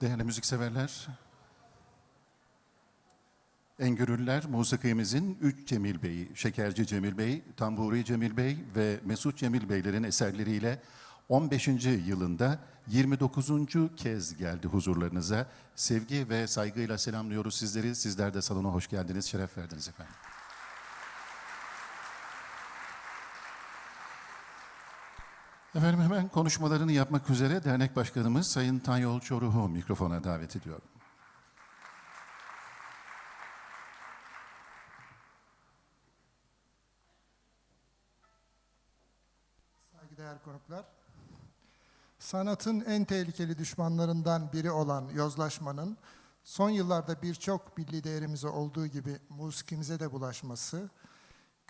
Değerli müzikseverler, Engürüller musikimizin üç Cemil Bey, Şekerci Cemil Bey, Tamburi Cemil Bey ve Mesut Cemil Beylerin eserleriyle 15. yılında 29. kez geldi huzurlarınıza. Sevgi ve saygıyla selamlıyoruz sizleri. Sizler de salona hoş geldiniz, şeref verdiniz efendim. Efendim hemen konuşmalarını yapmak üzere dernek başkanımız Sayın Tanyol Çoruh'u mikrofona davet ediyorum. Saygıdeğer konuklar, sanatın en tehlikeli düşmanlarından biri olan yozlaşmanın son yıllarda birçok milli değerimize olduğu gibi musikimize de bulaşması,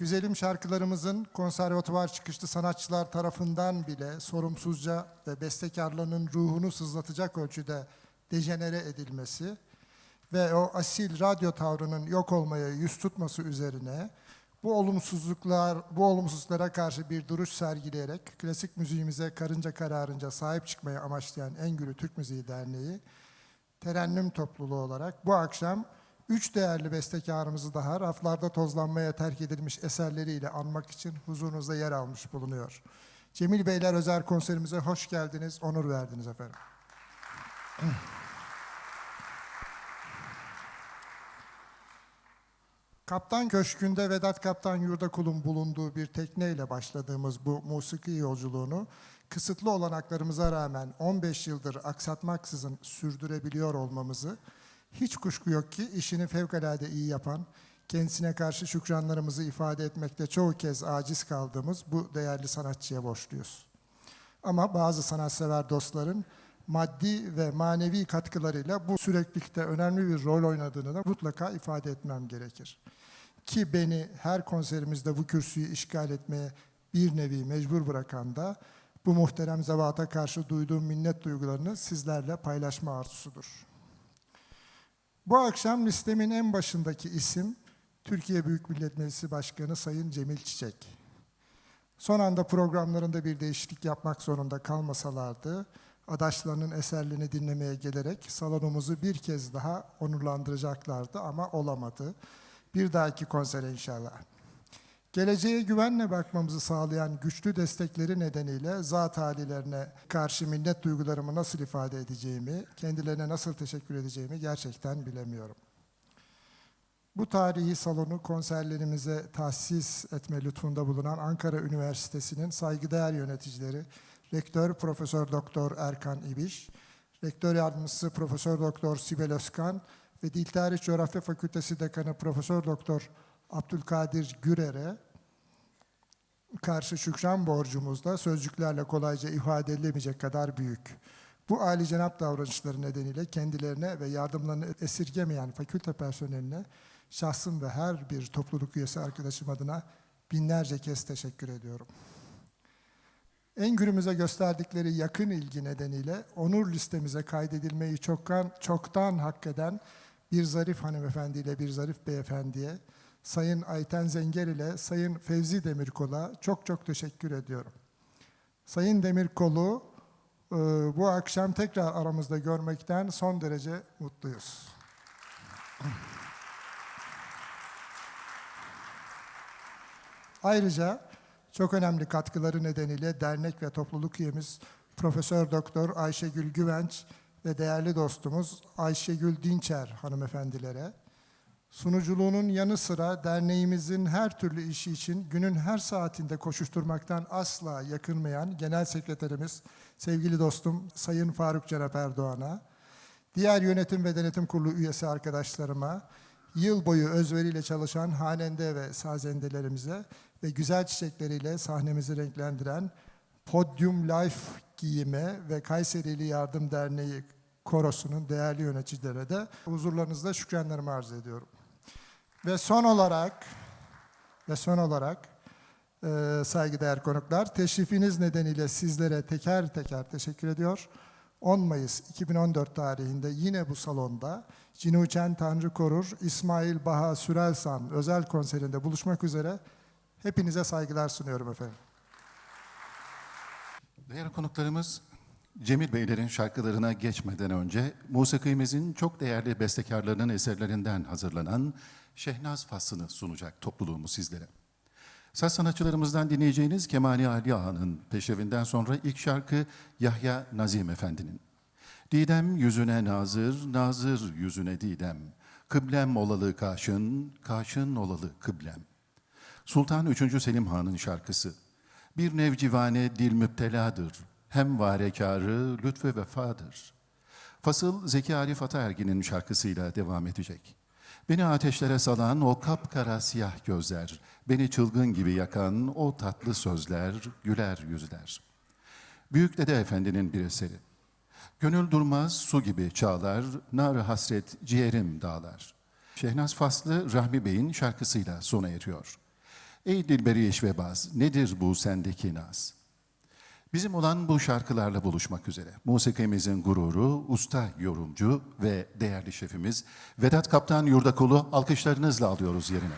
güzelim şarkılarımızın konservatuvar çıkışlı sanatçılar tarafından bile sorumsuzca ve bestekarlarının ruhunu sızlatacak ölçüde dejenere edilmesi ve o asil radyo tavrının yok olmaya yüz tutması üzerine bu olumsuzluklar, bu olumsuzluklara karşı bir duruş sergileyerek klasik müziğimize karınca kararınca sahip çıkmayı amaçlayan Engürü Türk Müziği Derneği terennüm topluluğu olarak bu akşam üç değerli bestekarımızı daha raflarda tozlanmaya terk edilmiş eserleriyle anmak için huzurunuzda yer almış bulunuyor. Cemil Beyler özel konserimize hoş geldiniz, onur verdiniz efendim. Kaptan Köşkü'nde Vedat Kaptan Yurdakul'un bulunduğu bir tekneyle başladığımız bu musiki yolculuğunu kısıtlı olanaklarımıza rağmen 15 yıldır aksatmaksızın sürdürebiliyor olmamızı hiç kuşku yok ki işini fevkalade iyi yapan, kendisine karşı şükranlarımızı ifade etmekte çoğu kez aciz kaldığımız bu değerli sanatçıya borçluyuz. Ama bazı sanatsever dostların maddi ve manevi katkılarıyla bu süreklilikte önemli bir rol oynadığını da mutlaka ifade etmem gerekir. Ki beni her konserimizde bu kürsüyü işgal etmeye bir nevi mecbur bırakan da bu muhterem zevata karşı duyduğum minnet duygularını sizlerle paylaşma arzusudur. Bu akşam listemin en başındaki isim Türkiye Büyük Millet Meclisi Başkanı Sayın Cemil Çiçek. Son anda programlarında bir değişiklik yapmak zorunda kalmasalardı, adaşlarının eserlerini dinlemeye gelerek salonumuzu bir kez daha onurlandıracaklardı ama olamadı. Bir dahaki konsere inşallah. Geleceğe güvenle bakmamızı sağlayan güçlü destekleri nedeniyle zat halilerine karşı minnet duygularımı nasıl ifade edeceğimi, kendilerine nasıl teşekkür edeceğimi gerçekten bilemiyorum. Bu tarihi salonu konserlerimize tahsis etme lütfunda bulunan Ankara Üniversitesi'nin saygıdeğer yöneticileri, Rektör Profesör Doktor Erkan İbiş, Rektör Yardımcısı Profesör Doktor Sibel Özkan ve Dil Tarih Coğrafya Fakültesi Dekanı Profesör Doktor Abdülkadir Gürer'e karşı şükran borcumuz da sözcüklerle kolayca ifade edilemeyecek kadar büyük. Bu âli cenap davranışları nedeniyle kendilerine ve yardımlarını esirgemeyen fakülte personeline şahsım ve her bir topluluk üyesi arkadaşım adına binlerce kez teşekkür ediyorum. Engürümüze gösterdikleri yakın ilgi nedeniyle onur listemize kaydedilmeyi çoktan, çoktan hak eden bir zarif hanımefendiyle bir zarif beyefendiye, Sayın Ayten Zenger ile Sayın Fevzi Demirkol'a çok çok teşekkür ediyorum. Sayın Demirkol'u e, bu akşam tekrar aramızda görmekten son derece mutluyuz. Ayrıca çok önemli katkıları nedeniyle dernek ve topluluk üyemiz Profesör Doktor Ayşegül Güvenç ve değerli dostumuz Ayşegül Dinçer hanımefendilere, sunuculuğunun yanı sıra derneğimizin her türlü işi için günün her saatinde koşuşturmaktan asla yakınmayan Genel Sekreterimiz, sevgili dostum Sayın Faruk Cenap Erdoğan'a, diğer yönetim ve denetim kurulu üyesi arkadaşlarıma, yıl boyu özveriyle çalışan hanende ve sazendelerimize ve güzel çiçekleriyle sahnemizi renklendiren Podium Life giyime ve Kayserili Yardım Derneği Korosu'nun değerli yöneticilere de huzurlarınızda şükranlarımı arz ediyorum. Ve son olarak ve son olarak e, saygıdeğer konuklar teşrifiniz nedeniyle sizlere teker teker teşekkür ediyor. 10 Mayıs 2014 tarihinde yine bu salonda Cinuçen Tanrı Korur, İsmail Baha Sürelsan özel konserinde buluşmak üzere hepinize saygılar sunuyorum efendim. Değerli konuklarımız, Cemil Beylerin şarkılarına geçmeden önce musikimizin çok değerli bestekarlarının eserlerinden hazırlanan Şehnaz Faslını sunacak topluluğumuz sizlere. Saz sanatçılarımızdan dinleyeceğiniz Kemali Ali Ağa'nın peşevinden sonra ilk şarkı Yahya Nazim Efendi'nin. Didem yüzüne nazır, nazır yüzüne didem. Kıblem olalı kaşın, kaşın olalı kıblem. Sultan 3. Selim Han'ın şarkısı. Bir nevcivane dil müpteladır. Hem varekarı lütfü vefadır. Fasıl Zeki Arif Ataergin'in şarkısıyla devam edecek. Beni ateşlere salan o kapkara siyah gözler, beni çılgın gibi yakan o tatlı sözler, güler yüzler. Büyük Dede Efendi'nin bir eseri. Gönül durmaz su gibi çağlar, nar hasret ciğerim dağlar. Şehnaz Faslı Rahmi Bey'in şarkısıyla sona eriyor. Ey dilberi eşvebaz, nedir bu sendeki naz? Bizim olan bu şarkılarla buluşmak üzere. Musikimizin gururu, usta yorumcu ve değerli şefimiz Vedat Kaptan Yurdakulu alkışlarınızla alıyoruz yerine.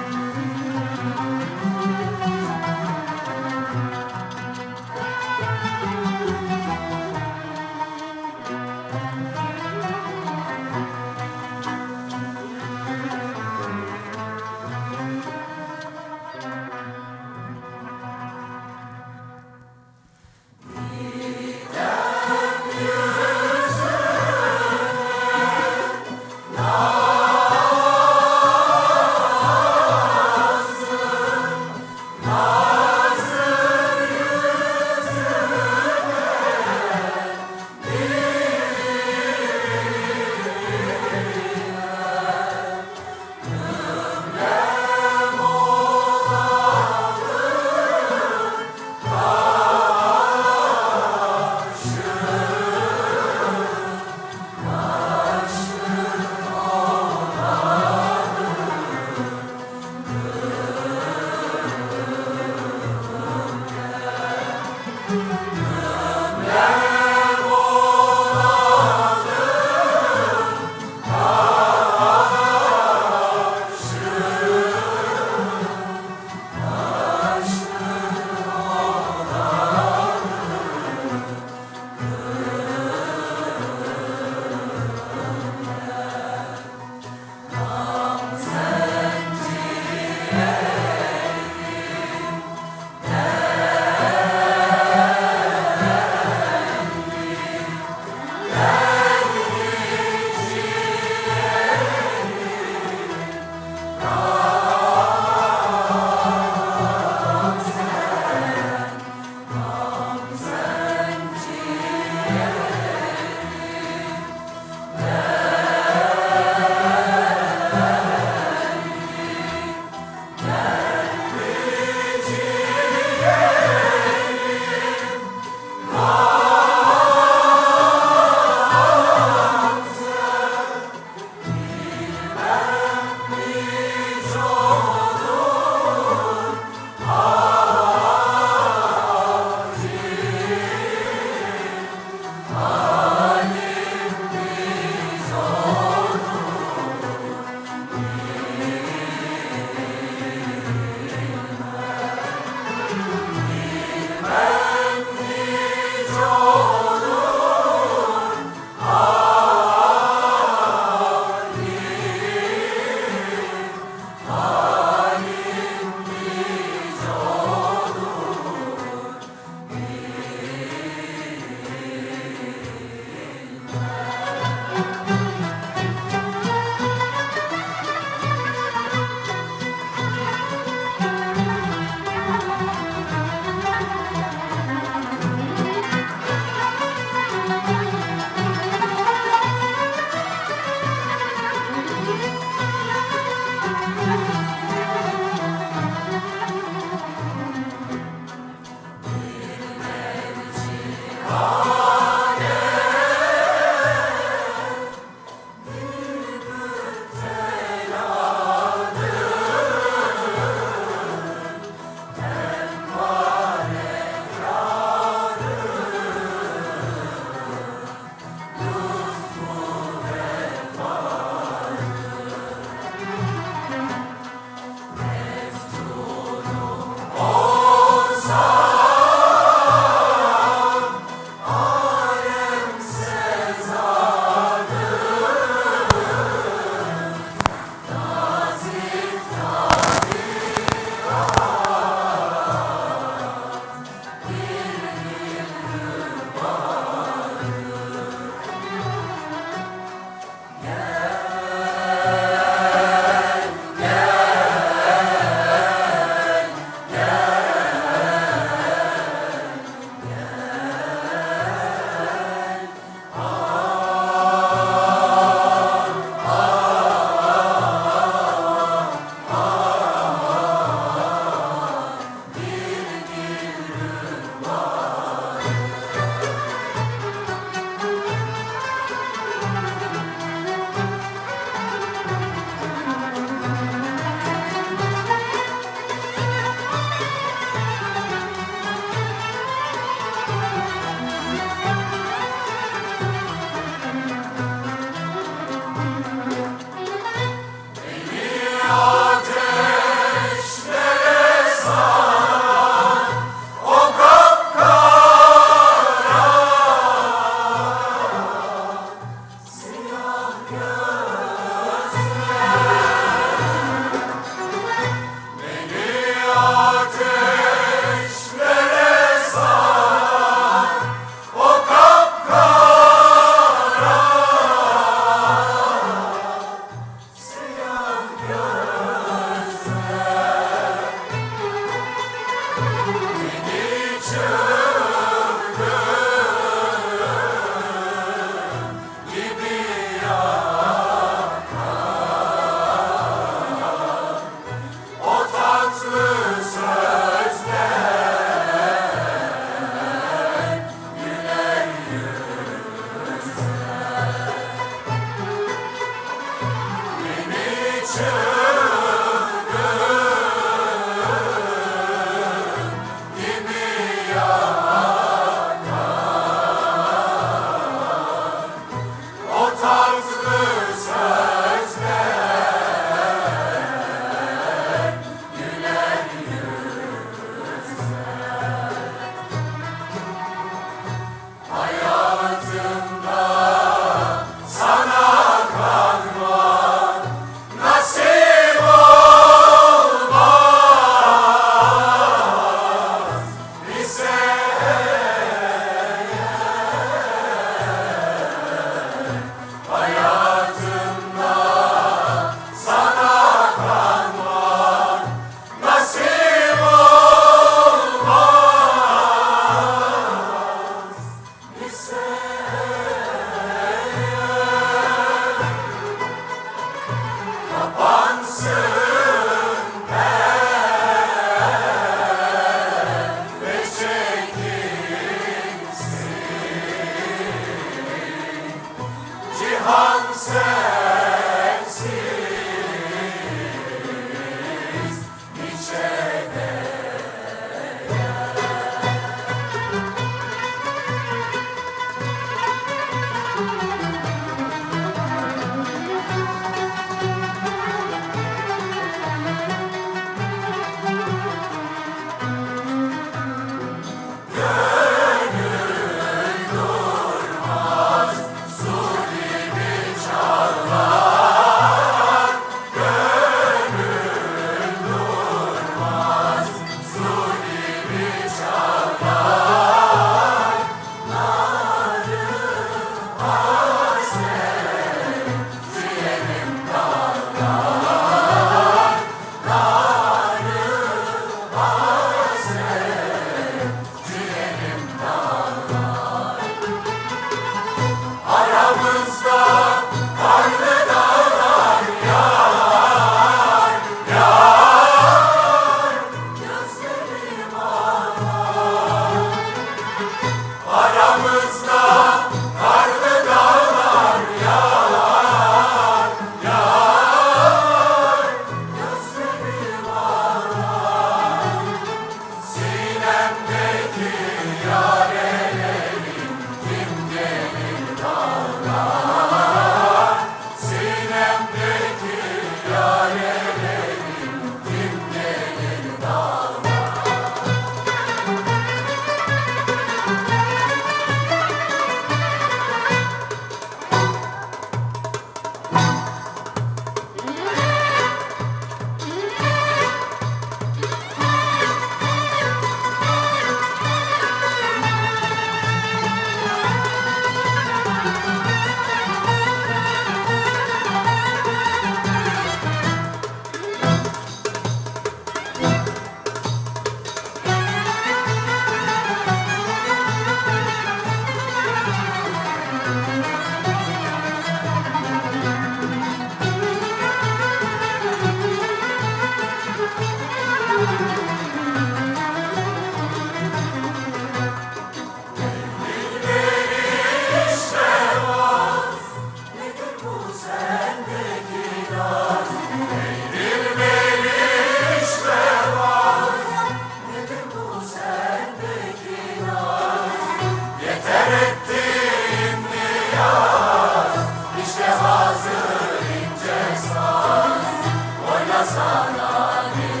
Tarihin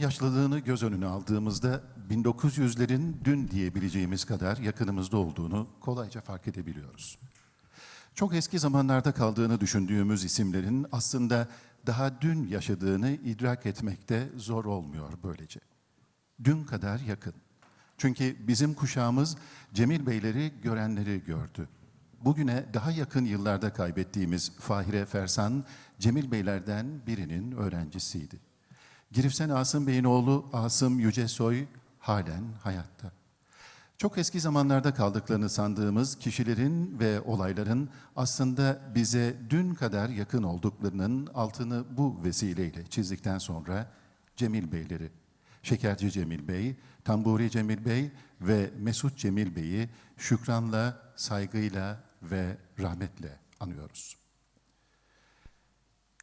yaşlılığını göz önüne aldığımızda 1900'lerin dün diyebileceğimiz kadar yakınımızda olduğunu kolayca fark edebiliyoruz. Çok eski zamanlarda kaldığını düşündüğümüz isimlerin aslında daha dün yaşadığını idrak etmekte zor olmuyor böylece. Dün kadar yakın. Çünkü bizim kuşağımız Cemil Beyleri görenleri gördü. Bugüne daha yakın yıllarda kaybettiğimiz Fahire Fersan, Cemil Beylerden birinin öğrencisiydi. Girifsen Asım Bey'in oğlu Asım Yücesoy halen hayatta. Çok eski zamanlarda kaldıklarını sandığımız kişilerin ve olayların aslında bize dün kadar yakın olduklarının altını bu vesileyle çizdikten sonra Cemil Beyleri, Şekerci Cemil Bey, Tamburi Cemil Bey ve Mesut Cemil Bey'i şükranla, saygıyla ve rahmetle anıyoruz.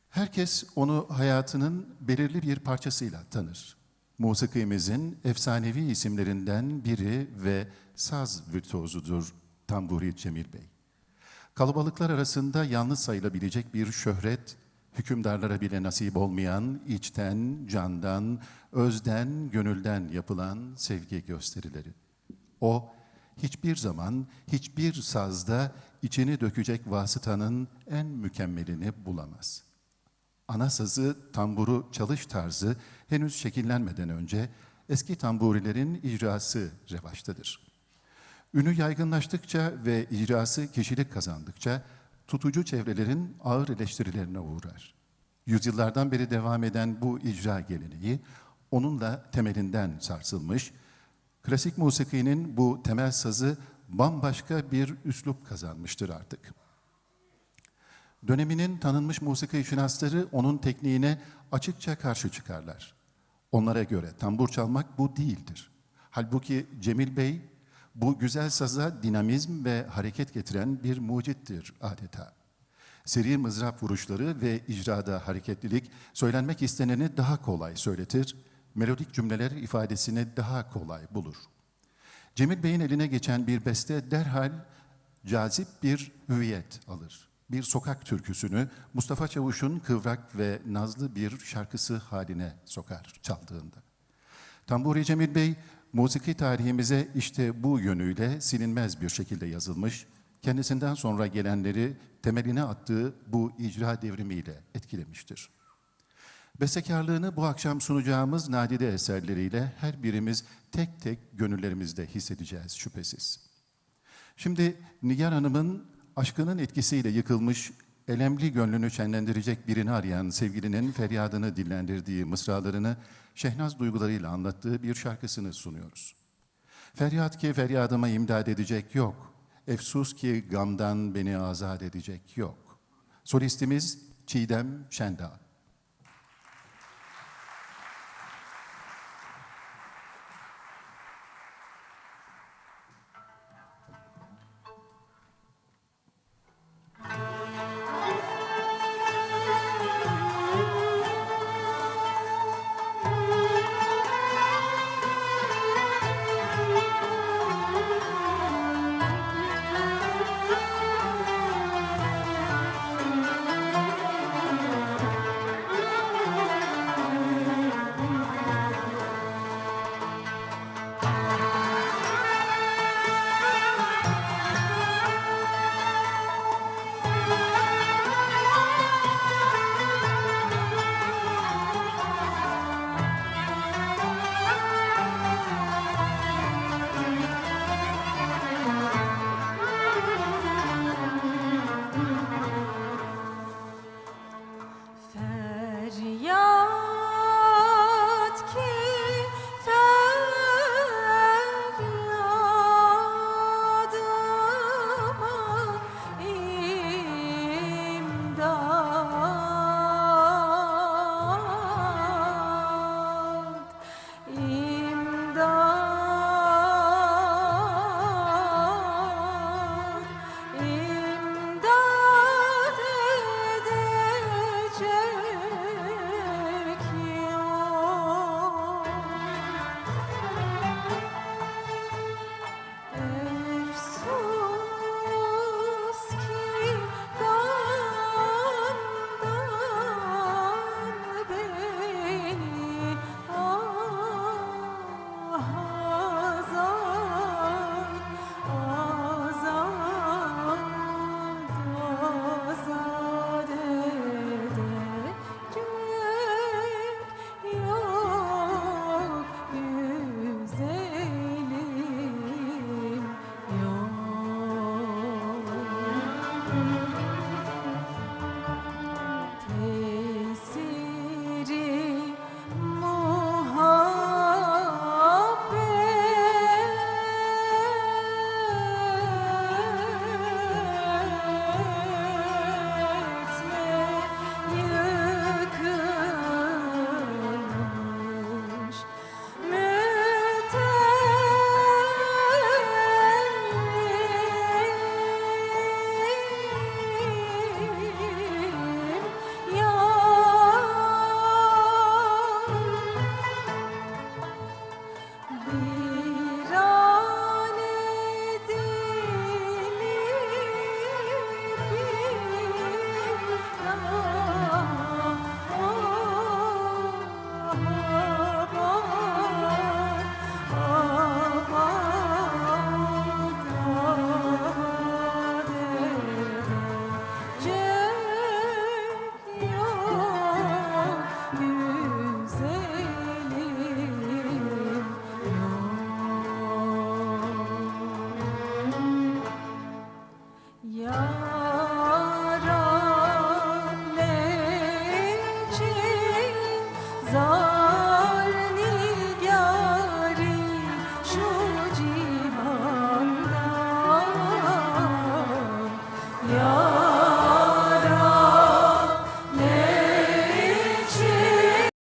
Herkes onu hayatının belirli bir parçasıyla tanır. Musikimizin efsanevi isimlerinden biri ve saz virtüozudur Tamburi Cemil Bey. Kalabalıklar arasında yalnız sayılabilecek bir şöhret, hükümdarlara bile nasip olmayan içten, candan, özden, gönülden yapılan sevgi gösterileri. O, hiçbir zaman, hiçbir sazda içini dökecek vasıtanın en mükemmelini bulamaz.'' Ana sazı, tamburu çalış tarzı henüz şekillenmeden önce eski tamburilerin icrası revaçtadır. Ünü yaygınlaştıkça ve icrası kişilik kazandıkça tutucu çevrelerin ağır eleştirilerine uğrar. Yüzyıllardan beri devam eden bu icra geleneği onunla temelinden sarsılmış, klasik musikinin bu temel sazı bambaşka bir üslup kazanmıştır artık. Döneminin tanınmış musiki şinasları onun tekniğine açıkça karşı çıkarlar. Onlara göre tambur çalmak bu değildir. Halbuki Cemil Bey bu güzel saza dinamizm ve hareket getiren bir mucittir adeta. Seri mızrap vuruşları ve icrada hareketlilik söylenmek isteneni daha kolay söyletir, melodik cümleler ifadesini daha kolay bulur. Cemil Bey'in eline geçen bir beste derhal cazip bir hüviyet alır. Bir sokak türküsünü Mustafa Çavuş'un kıvrak ve nazlı bir şarkısı haline sokar çaldığında. Tamburi Cemil Bey, musiki tarihimize işte bu yönüyle silinmez bir şekilde yazılmış, kendisinden sonra gelenleri temeline attığı bu icra devrimiyle etkilemiştir. Bestekarlığını bu akşam sunacağımız nadide eserleriyle her birimiz tek tek gönüllerimizde hissedeceğiz şüphesiz. Şimdi Nigar Hanım'ın aşkının etkisiyle yıkılmış, elemli gönlünü şenlendirecek birini arayan sevgilinin feryadını dillendirdiği mısralarını Şehnaz duygularıyla anlattığı bir şarkısını sunuyoruz. Feryat ki feryadıma imdad edecek yok. Efsus ki gamdan beni azat edecek yok. Solistimiz Çiğdem Şendağ.